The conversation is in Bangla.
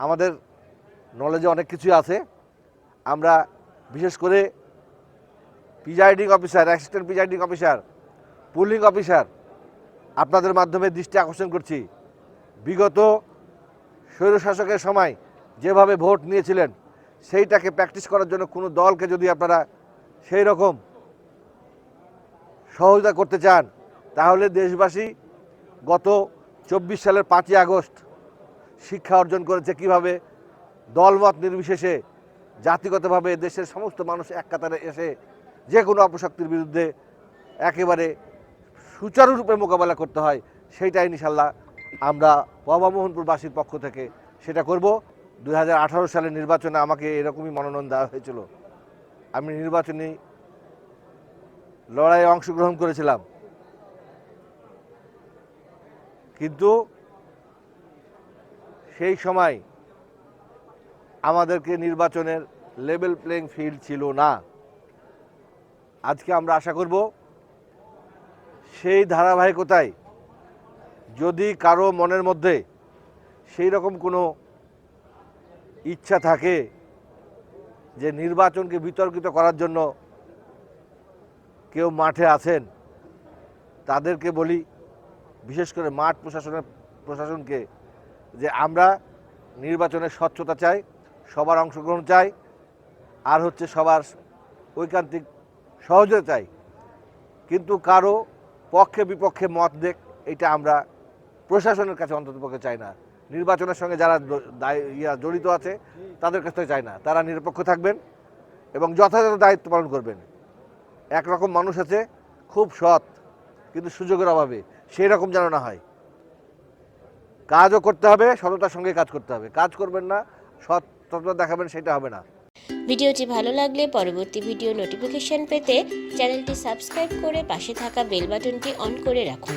আমাদের নলেজে অনেক কিছুই আছে। আমরা বিশেষ করে presiding officer assistant presiding officer polling officer আপনাদের মাধ্যমে দৃষ্টি আকর্ষণ করছি। বিগত স্বৈরশাসকের সময় যেভাবে ভোট নিয়েছিলেন, সেইটাকে প্র্যাকটিস করার জন্য কোনো দলকে যদি আপনারা সেই রকম সহযোগিতা করতে চান, তাহলে দেশবাসী গত চব্বিশ সালের পাঁচই আগস্ট শিক্ষা অর্জন করেছে কীভাবে? দলমত নির্বিশেষে জাতিগতভাবে দেশের সমস্ত মানুষ এক কাতারে এসে যে কোনো অপশক্তির বিরুদ্ধে একেবারে সুচারুরূপে মোকাবেলা করতে হয়, সেইটাই ইনশাল্লাহ আমরা বাবা মোহনপুরবাসীর পক্ষ থেকে সেটা করব। দুই সালের নির্বাচনে আমাকে এরকমই মনোনয়ন দেওয়া হয়েছিল। আমি নির্বাচনী লড়াইয়ে অংশগ্রহণ করেছিলাম। কিন্তু সেই সময় আমাদেরকে নির্বাচনের লেভেল প্লেইং ফিল্ড ছিল না। আজকে আমরা আশা করব সেই ধারাবাহিকতায় যদি কারও মনের মধ্যে সেই রকম কোনো ইচ্ছা থাকে যে নির্বাচনকে বিতর্কিত করার জন্য কেউ মাঠে আছেন, তাদেরকে বলি, বিশেষ করে মাঠ প্রশাসনের প্রশাসনকে যে আমরা নির্বাচনের স্বচ্ছতা চাই, সবার অংশগ্রহণ চাই, আর হচ্ছে সবার ঐকান্তিক সহযোগিতা চাই। কিন্তু কারও পক্ষে বিপক্ষে মত দেখ, এটা আমরা প্রশাসনের কাছে অন্ততপক্ষে চাই না। নির্বাচনের সঙ্গে যারা ইয়া জড়িত আছে, তাদের কাছ থেকে চাই না। তারা নিরপেক্ষ থাকবেন এবং যথাযথ দায়িত্ব পালন করবেন। একরকম মানুষ আছে, খুব সৎ, কিন্তু সুযোগের অভাবে। সেই রকম যেন না হয়। কাজও করতে হবে, সততার সঙ্গে কাজ করতে হবে। কাজ করবেন না, সততা দেখাবেন সেটা হবে না। ভিডিওটি ভালো লাগলে পরবর্তী ভিডিও নোটিফিকেশন পেতে চ্যানেলটি সাবস্ক্রাইব করে পাশে থাকা বেল বাটনটি অন করে রাখুন।